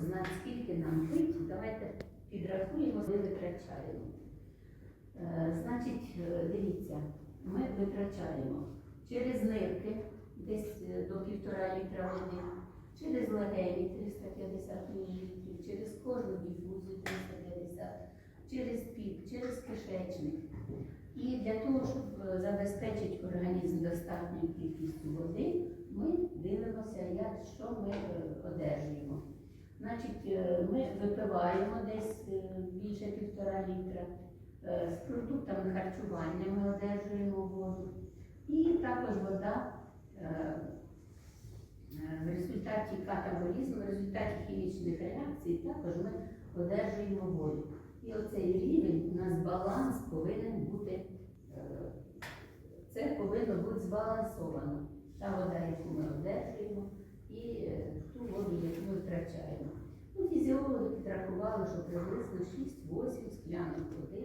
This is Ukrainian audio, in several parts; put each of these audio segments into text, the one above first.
знати, скільки нам пить, давайте підрахуємо, ми витрачаємо. Е, Значить, е, дивіться, ми витрачаємо через нирки десь е, до півтора літра води, через легені 350 мл, через кожну дифузію 350, через піп, через кишечник. І для того, щоб забезпечити організм достатньою кількістю води, ми дивимося, як, що ми одержуємо. Значить, е, ми випиваємо десь е, більше півтора літра. Е, З продуктами харчування ми одержуємо воду. І також вода в результаті катаболізму, в результаті хімічних реакцій також ми одержуємо воду. І оцей рівень, у нас баланс повинен бути, це повинно бути збалансовано. Та вода, яку ми одержуємо, і ту воду, яку ми втрачаємо. Фізіологи що приблизно 6-8 склянок води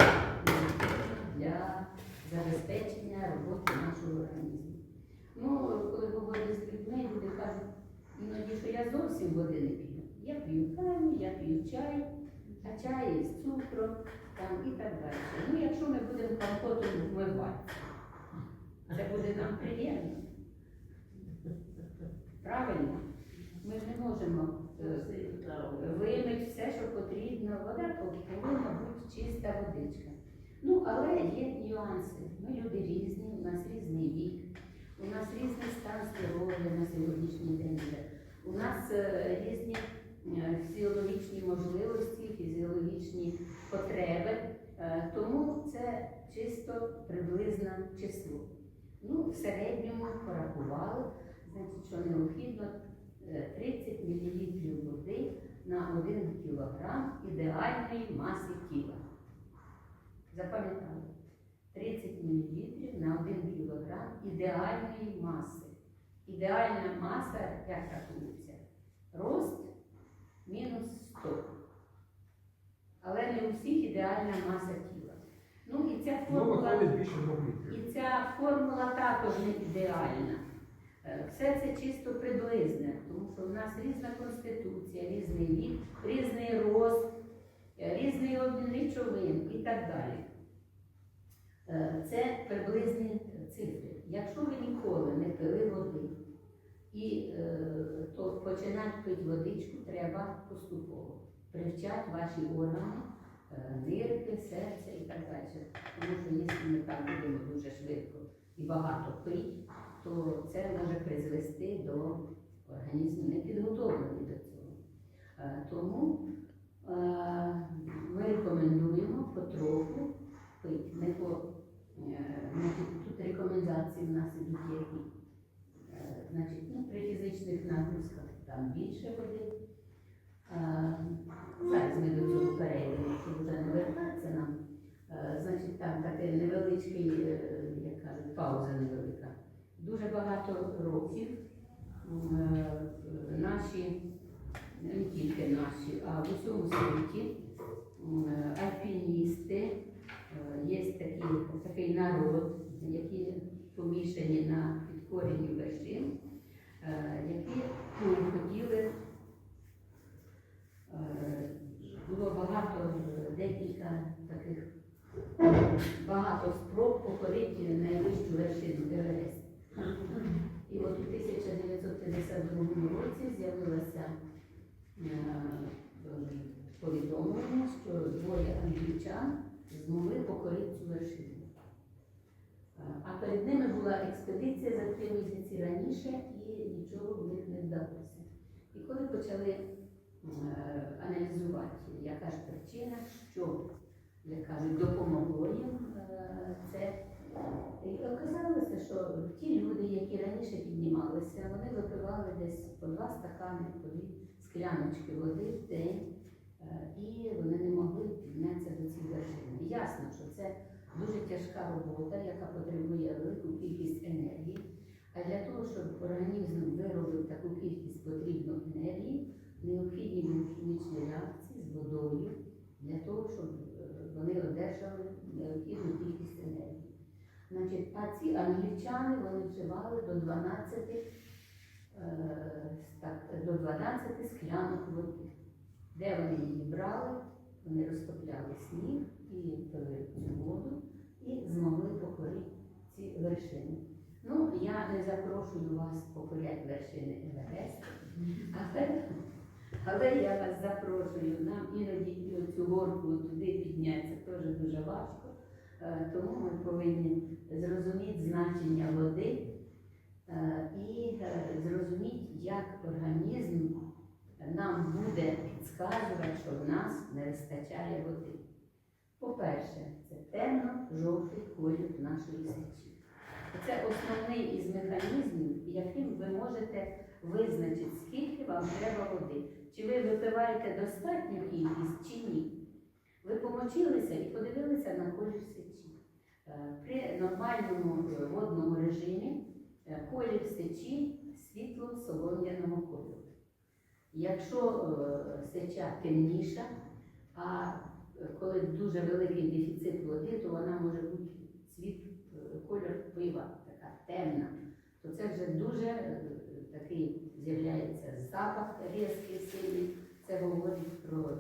для забезпечення роботи нашого організму. Ну, коли говорю з людьми, люди кажуть, іноді, що я зовсім води не п'ю. Я п'ю каву, я п'ю чай, а чай з цукром там, і так далі. Ну, якщо ми будемо компотом вмивати, це буде нам приємно. Правильно? Ми ж не можемо е, вимить все, що потрібно. Вода повинна бути чиста водичка. Ну, але є нюанси. Ми люди різні, у нас різний вік, у нас різний стан здоров'я на сьогоднішній день. У нас е, різні е, фізіологічні можливості, фізіологічні потреби. Е, Тому це чисто приблизне число. Ну, в середньому порахували, значить, що необхідно е, 30 мл води на 1 кг ідеальної маси тіла. Запам'ятали? 30 мл на 1 кг ідеальної маси. Ідеальна маса, як рахується? Рост мінус 100. Але не у всіх ідеальна маса тіла. Ну і ця Ну, формула. І ця формула також не ідеальна. Е, Все це чисто приблизне, тому що в нас різна конституція, різний вік, різний рост, е, різний обмін речовин і так далі. Е, Це приблизні цифри. Якщо ви ніколи не пили води, і, то починати пити водичку треба поступово. Привчати ваші органи, нирки, серце і так далі. Тому що якщо ми так будемо дуже швидко і багато пити, то це може призвести до організму непідготовлений до цього. Е, Тому е, ми рекомендуємо потроху пити. Не по, е, тут рекомендації в нас ідуть які. Значить, ну, при фізичних нагрузках там більше води. Зараз ми до цього перейдемо, щоб вже не вертатися нам. Значить, там таке невеличкий, як кажуть, пауза невелика. Дуже багато років е, наші, не тільки наші, а в усьому світі 1952 році з'явилося е, повідомлення, що двоє англічан змогли покорити цю вершину. Е, А перед ними була експедиція за три місяці раніше і нічого в них не вдалося. І коли почали е, аналізувати, яка ж причина, що, як кажуть, допомогло їм е, це. І оказалося, що ті люди, які раніше піднімалися, вони випивали десь по два стакани, по скляночки води в день, е, і вони не могли піднятися до цієї вершини. Ясно, що це дуже тяжка робота, яка потребує велику кількість енергії. А для того, щоб організм виробив таку кількість потрібну енергії, необхідні були хімічні реакції з водою для того, щоб е, вони одержали необхідну кількість енергії. Значить, а ці англічани вони вживали до 12, е, так, до 12 склянок води. Де вони її брали? Вони розтопляли сніг і пили цю воду і змогли покорити ці вершини. Ну, я не запрошую вас покоряти вершини Евересту, але, але я вас запрошую. Нам іноді і цю горку туди піднятися теж дуже важко. Е, Тому ми повинні зрозуміти значення води е, і е, зрозуміти, як організм нам буде підказувати, що в нас не вистачає води. По-перше, це темно-жовтий колір нашої сечі. Це основний із механізмів, яким ви можете визначити, скільки вам треба води. Чи ви випиваєте достатню кількість, чи ні. Ви помочилися і подивилися на колір сечі. Е, При нормальному водному режимі е, колір сечі світло солом'яного кольору. Якщо е, сеча темніша, а коли дуже великий дефіцит води, то вона може бути цвіт, колір пива, така темна, то це вже дуже такий з'являється запах різкий сильний. Це говорить про